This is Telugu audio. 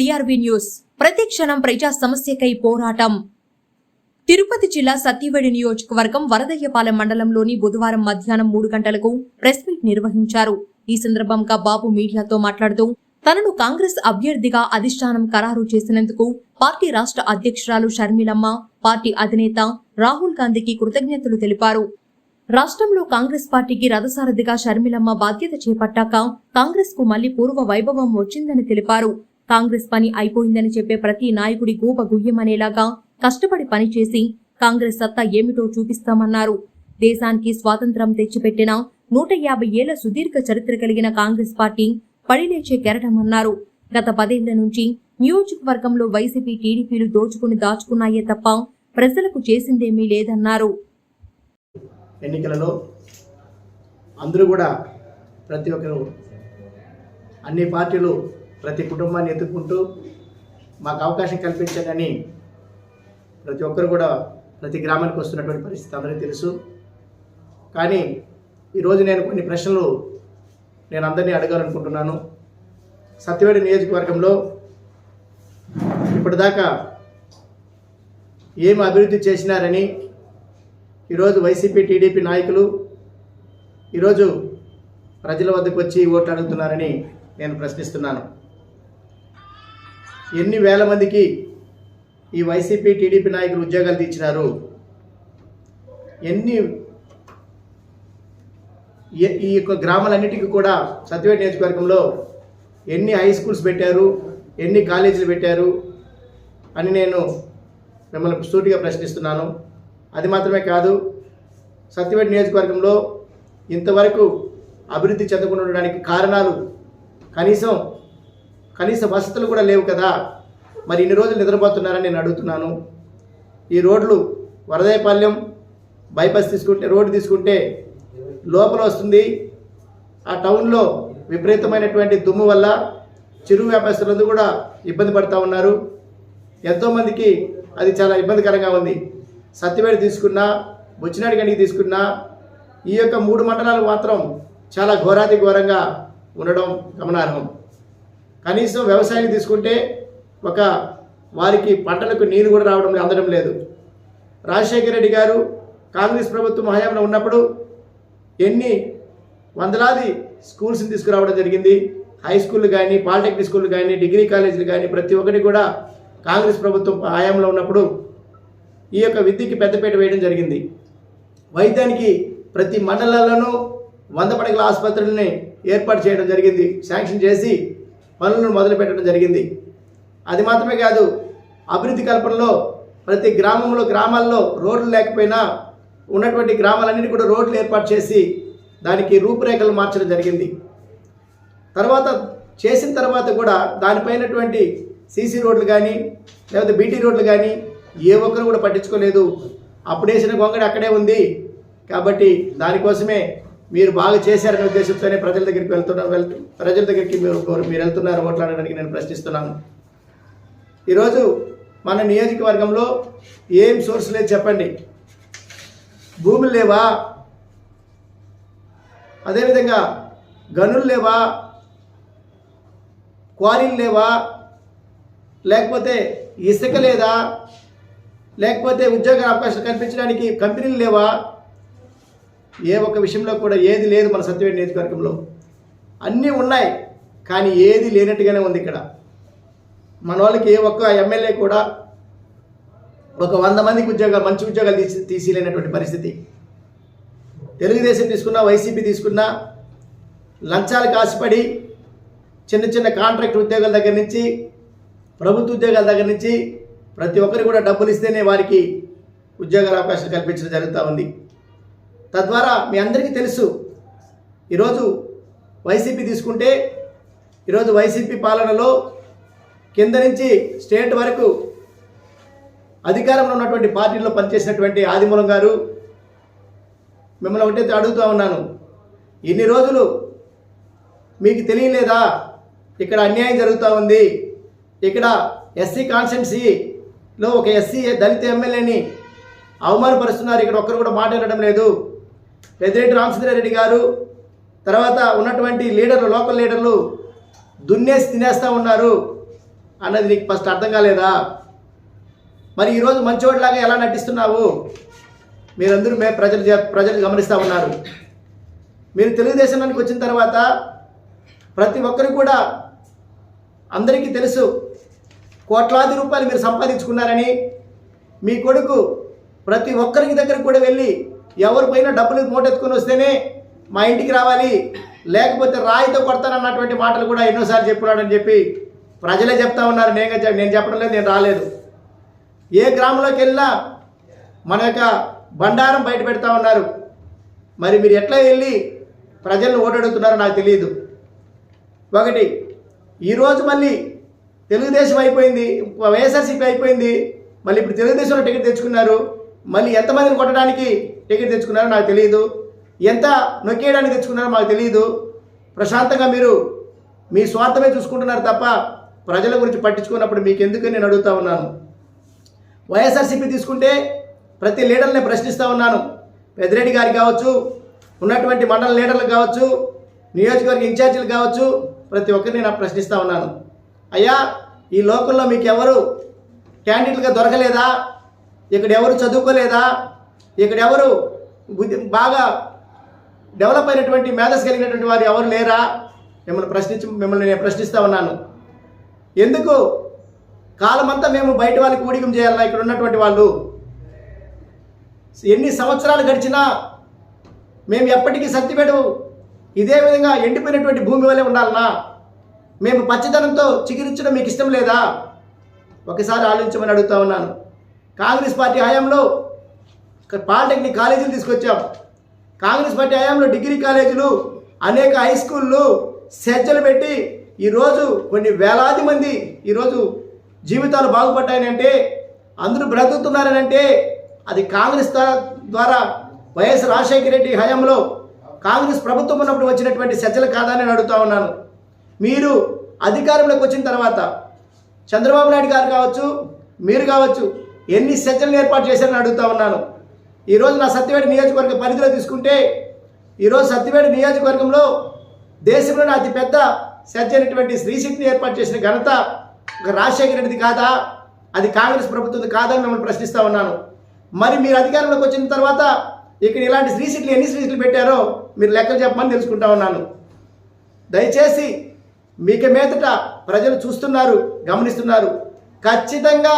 సిఆర్వి న్యూస్ ప్రతి క్షణం ప్రజా సమస్యకై పోరాటం. తిరుపతి జిల్లా సత్యవేడి నియోజకవర్గం వరదయ్యపాలెం మండలంలోని బుధవారం మధ్యాహ్నం మూడు గంటలకు ప్రెస్ మీట్ నిర్వహించారు. ఈ సందర్భంగా బాబు మీడియాతో మాట్లాడుతూ తనను కాంగ్రెస్ అభ్యర్థిగా అధిష్టానం ఖరారు చేసినందుకు పార్టీ రాష్ట్ర అధ్యక్షురాలు షర్మిలమ్మ పార్టీ అధినేత రాహుల్ గాంధీకి కృతజ్ఞతలు తెలిపారు. రాష్ట్రంలో కాంగ్రెస్ పార్టీకి రథసారథిగా షర్మిలమ్మ బాధ్యత చేపట్టాక కాంగ్రెస్కు మళ్ళీ పూర్వ వైభవం వచ్చిందని తెలిపారు. కాంగ్రెస్ పని అయిపోయిందని చెప్పే ప్రతి నాయకుడి గూప గుయ్యమనేలాగా కష్టపడి పనిచేసి కాంగ్రెస్ సత్తా ఏమిటో చూపిస్తామన్నారు. దేశానికి స్వాతంత్రం తెచ్చిపెట్టిన నూట యాభై ఏళ్ళ సుదీర్ఘ చరిత్ర కలిగిన కాంగ్రెస్ పార్టీ పడిలేచే కెరటమన్నారు. గత పదేళ్ళ నుంచి నియోజకవర్గంలో వైసీపీ టీడీపీలు దోచుకుని దాచుకున్నాయే తప్ప ప్రజలకు చేసిందేమీ లేదన్నారు. ఎన్నికలలో అందరూ కూడా ప్రతి ఒక్కరు అన్ని పార్టీలు ప్రతి కుటుంబాన్ని ఎత్తుకుంటూ మాకు అవకాశం కల్పించండి ప్రతి ఒక్కరు కూడా ప్రతి గ్రామానికి వస్తున్నటువంటి పరిస్థితి అందరికీ తెలుసు. కానీ ఈరోజు నేను కొన్ని ప్రశ్నలు నేను అందరినీ అడగాలనుకుంటున్నాను. సత్యవేడి నియోజకవర్గంలో ఇప్పటిదాకా ఏం అభివృద్ధి చేసినారని ఈరోజు వైసీపీ టీడీపీ నాయకులు ఈరోజు ప్రజల వద్దకు వచ్చి ఓట్లు అడుగుతున్నారని నేను ప్రశ్నిస్తున్నాను. ఎన్ని వేల మందికి ఈ వైసీపీ టీడీపీ నాయకులు ఉద్యోగాలు తెచ్చినారు ఎన్ని ఈ యొక్క గ్రామాలన్నిటికీ కూడా సత్యవేట నియోజకవర్గంలో ఎన్ని హై స్కూల్స్ పెట్టారు? ఎన్ని కాలేజీలు పెట్టారు? అని నేను మిమ్మల్ని సూటిగా ప్రశ్నిస్తున్నాను. అది మాత్రమే కాదు సత్యవేట నియోజకవర్గంలో ఇంతవరకు అభివృద్ధి చెందకుండా ఉండడానికి కారణాలు కనీసం కనీస వసతులు కూడా లేవు కదా. మరి ఇన్ని రోజులు నిద్రపోతున్నారని నేను అడుగుతున్నాను. ఈ రోడ్లు వరదయపాలెం బైపాస్ తీసుకుంటే రోడ్డు తీసుకుంటే లోపల వస్తుంది. ఆ టౌన్లో విపరీతమైనటువంటి దుమ్ము వల్ల చిరు వ్యాపారస్తులందరూ కూడా ఇబ్బంది పడుతూ ఉన్నారు. ఎంతోమందికి అది చాలా ఇబ్బందికరంగా ఉంది. సత్యవేడి తీసుకున్నా బుచ్చినాడి గండికి తీసుకున్నా ఈ యొక్క మూడు మండలాలు మాత్రం చాలా ఘోరాతి ఘోరంగా ఉండడం గమనార్హం. కనీసం వ్యవసాయానికి తీసుకుంటే ఒక వారికి పంటలకు నీరు కూడా రావడం అందడం లేదు. రాజశేఖర రెడ్డి గారు కాంగ్రెస్ ప్రభుత్వం హయాంలో ఉన్నప్పుడు ఎన్ని వందలాది స్కూల్స్ని తీసుకురావడం జరిగింది. హై స్కూల్ కానీ పాలిటెక్నిక్ స్కూల్ కానీ డిగ్రీ కాలేజీలు కానీ ప్రతి ఒక్కటి కూడా కాంగ్రెస్ ప్రభుత్వం హయాంలో ఉన్నప్పుడు ఈ యొక్క విద్యకి పెద్దపీట వేయడం జరిగింది. వైద్యానికి ప్రతి మండలాల్లోనూ వంద పడగల ఆసుపత్రులని ఏర్పాటు చేయడం జరిగింది. శాంక్షన్ చేసి పనులను మొదలుపెట్టడం జరిగింది. అది మాత్రమే కాదు అభివృద్ధి కల్పనలో ప్రతి గ్రామంలో గ్రామాల్లో రోడ్లు లేకపోయినా ఉన్నటువంటి గ్రామాలన్నిటి కూడా రోడ్లు ఏర్పాటు చేసి దానికి రూపురేఖలు మార్చడం జరిగింది. తర్వాత చేసిన తర్వాత కూడా దానిపైనటువంటి సీసీ రోడ్లు కానీ లేకపోతే బీటీ రోడ్లు కానీ ఏ ఒక్కరు కూడా పట్టించుకోలేదు. అప్పుడేసిన గొంగడి అక్కడే ఉంది. కాబట్టి దానికోసమే మీరు బాగా చేశారనే ఉద్దేశంతోనే ప్రజల దగ్గరికి వెళ్తున్నా వెళ్తూ ప్రజల దగ్గరికి మీరు మీరు వెళ్తున్నారు ఓట్లాడడానికి నేను ప్రశ్నిస్తున్నాను. ఈరోజు మన నియోజకవర్గంలో ఏం సోర్స్ లేదు చెప్పండి. భూములు లేవా? అదేవిధంగా గనులు లేవా? క్వారీలు లేవా? లేకపోతే ఇసుక లేదా? లేకపోతే ఉద్యోగ అవకాశాలు కల్పించడానికి కంపెనీలు లేవా? ఏ ఒక్క విషయంలో కూడా ఏది లేదు మన సత్యవేడి నియోజకవర్గంలో. అన్నీ ఉన్నాయి కానీ ఏది లేనట్టుగానే ఉంది ఇక్కడ. మన వాళ్ళకి ఏ ఒక్క ఎమ్మెల్యే కూడా ఒక వంద మందికి ఉద్యోగాలు మంచి ఉద్యోగాలు తీసి తీసిలేనటువంటి పరిస్థితి. తెలుగుదేశం తీసుకున్నా వైసీపీ తీసుకున్నా లంచాలకు ఆశపడి చిన్న చిన్న కాంట్రాక్ట్ ఉద్యోగాల దగ్గర నుంచి ప్రభుత్వ ఉద్యోగాల దగ్గర నుంచి ప్రతి ఒక్కరు కూడా డబ్బులు ఇస్తేనే వారికి ఉద్యోగాల అవకాశాలు కల్పించడం జరుగుతూ ఉంది. తద్వారా మీ అందరికీ తెలుసు ఈరోజు వైసీపీ తీసుకుంటే ఈరోజు వైసీపీ పాలనలో కింద నుంచి స్టేట్ వరకు అధికారంలో ఉన్నటువంటి పార్టీలో పనిచేసినటువంటి ఆదిమూలం గారు మిమ్మల్ని ఒకటే అడుగుతూ ఉన్నాను. ఇన్ని రోజులు మీకు తెలియలేదా? ఇక్కడ అన్యాయం జరుగుతూ ఉంది. ఇక్కడ ఎస్సీ కాన్స్టెన్సీలో ఒక ఎస్సీ దళిత ఎమ్మెల్యేని అవమానపరుస్తున్నారు. ఇక్కడ ఒక్కరు కూడా మాట్లాడడం లేదు. పెద్దిరెడ్డి రామచంద్రారెడ్డి గారు తర్వాత ఉన్నటువంటి లీడర్లు లోకల్ లీడర్లు దున్నేసి తినేస్తూ ఉన్నారు అన్నది నీకు ఫస్ట్ అర్థం కాలేదా? మరి ఈరోజు మంచివాడిలాగా ఎలా నటిస్తున్నావు? మీరందరూ మే ప్రజలు ప్రజలు గమనిస్తూ ఉన్నారు. మీరు తెలుగుదేశంలోనికి వచ్చిన తర్వాత ప్రతి ఒక్కరు కూడా అందరికీ తెలుసు కోట్లాది రూపాయలు మీరు సంపాదించుకున్నారని మీ కొడుకు ప్రతి ఒక్కరికి దగ్గర కూడా వెళ్ళి ఎవరు పోయినా డబ్బులు మూటెత్తుకొని వస్తేనే మా ఇంటికి రావాలి. లేకపోతే రాయితో కొడతానన్నటువంటి మాటలు కూడా ఎన్నోసార్లు చెప్పినాడని చెప్పి ప్రజలే చెప్తా ఉన్నారు. నేను నేను చెప్పడం లేదు నేను రాలేదు. ఏ గ్రామంలోకి వెళ్ళినా మన యొక్క బండారం బయట పెడతా ఉన్నారు. మరి మీరు ఎట్లా వెళ్ళి ప్రజలను ఓటడుగుతున్నారో నాకు తెలియదు. ఒకటి ఈరోజు మళ్ళీ తెలుగుదేశం అయిపోయింది వైఎస్ఆర్సీపీ అయిపోయింది మళ్ళీ ఇప్పుడు తెలుగుదేశంలో టికెట్ తెచ్చుకున్నారు మళ్ళీ ఎంతమందిని కొట్టడానికి టికెట్ తెచ్చుకున్నారో నాకు తెలియదు ఎంత నొక్కేయడానికి తెచ్చుకున్నారో మాకు తెలియదు ప్రశాంతంగా మీరు మీ స్వార్థమే చూసుకుంటున్నారు తప్ప ప్రజల గురించి పట్టించుకున్నప్పుడు మీకు ఎందుకు నేను అడుగుతా ఉన్నాను. వైఎస్ఆర్సీపీ తీసుకుంటే ప్రతి లీడర్ని ప్రశ్నిస్తూ ఉన్నాను. పెద్దిరెడ్డి గారికి కావచ్చు ఉన్నటువంటి మండల లీడర్లు కావచ్చు నియోజకవర్గ ఇన్ఛార్జీలు కావచ్చు ప్రతి ఒక్కరిని నేను ప్రశ్నిస్తూ ఉన్నాను. అయ్యా ఈ లోకల్లో మీకు ఎవరు క్యాండిడేట్లుగా దొరకలేదా? ఇక్కడ ఎవరు చదువుకోలేదా? ఇక్కడ ఎవరు బుద్ధి- బాగా డెవలప్ అయినటువంటి మేధస్ కలిగినటువంటి వారు ఎవరు లేరా? మిమ్మల్ని ప్రశ్నించి మిమ్మల్ని నేను ప్రశ్నిస్తూ ఉన్నాను. ఎందుకు కాలమంతా మేము బయట వాళ్ళకి ఊడికం చేయాలా ఇక్కడ ఉన్నటువంటి వాళ్ళు? ఎన్ని సంవత్సరాలు గడిచినా మేము ఎప్పటికీ సత్తిపెడు ఇదే విధంగా ఎండిపోయినటువంటి భూమి వల్లే ఉండాలనా మేము పచ్చదనంతో చికిరించడం మీకు ఇష్టం లేదా? ఒకసారి ఆలోచించమని అడుగుతా ఉన్నాను. కాంగ్రెస్ పార్టీ హయాంలో పాలిటెక్నిక్ కాలేజీలు తీసుకొచ్చాం. కాంగ్రెస్ పార్టీ హయాంలో డిగ్రీ కాలేజీలు అనేక హై స్కూళ్ళు చర్చలు పెట్టి ఈరోజు కొన్ని వేలాది మంది ఈరోజు జీవితాలు బాగుపడ్డాయనంటే అందరూ బ్రతుకుతున్నారని అంటే అది కాంగ్రెస్ ద్వారా వైఎస్ రాజశేఖర రెడ్డి హయాంలో కాంగ్రెస్ ప్రభుత్వం ఉన్నప్పుడు వచ్చినటువంటి చర్చలు కాదని నేను అడుగుతా ఉన్నాను. మీరు అధికారంలోకి వచ్చిన తర్వాత చంద్రబాబు నాయుడు గారు కావచ్చు మీరు కావచ్చు ఎన్ని చర్చలను ఏర్పాటు చేశారని అడుగుతా ఉన్నాను. ఈరోజు నా సత్యవేడి నియోజకవర్గ పరిధిలో తీసుకుంటే ఈరోజు సత్యవేడి నియోజకవర్గంలో దేశంలోనే అతిపెద్ద సెజ్ అయినటువంటి శ్రీశక్తిని ఏర్పాటు చేసిన ఘనత ఒక రాజశేఖర రెడ్డిది కాదా? అది కాంగ్రెస్ ప్రభుత్వం కాదని మిమ్మల్ని ప్రశ్నిస్తూ ఉన్నాను. మరి మీరు అధికారంలోకి వచ్చిన తర్వాత ఇక్కడ ఇలాంటి శ్రీశక్తులు ఎన్ని శ్రీశక్తులు పెట్టారో మీరు లెక్కలు చెప్పమని తెలుసుకుంటా ఉన్నాను. దయచేసి మీక మీదట ప్రజలు చూస్తున్నారు గమనిస్తున్నారు. ఖచ్చితంగా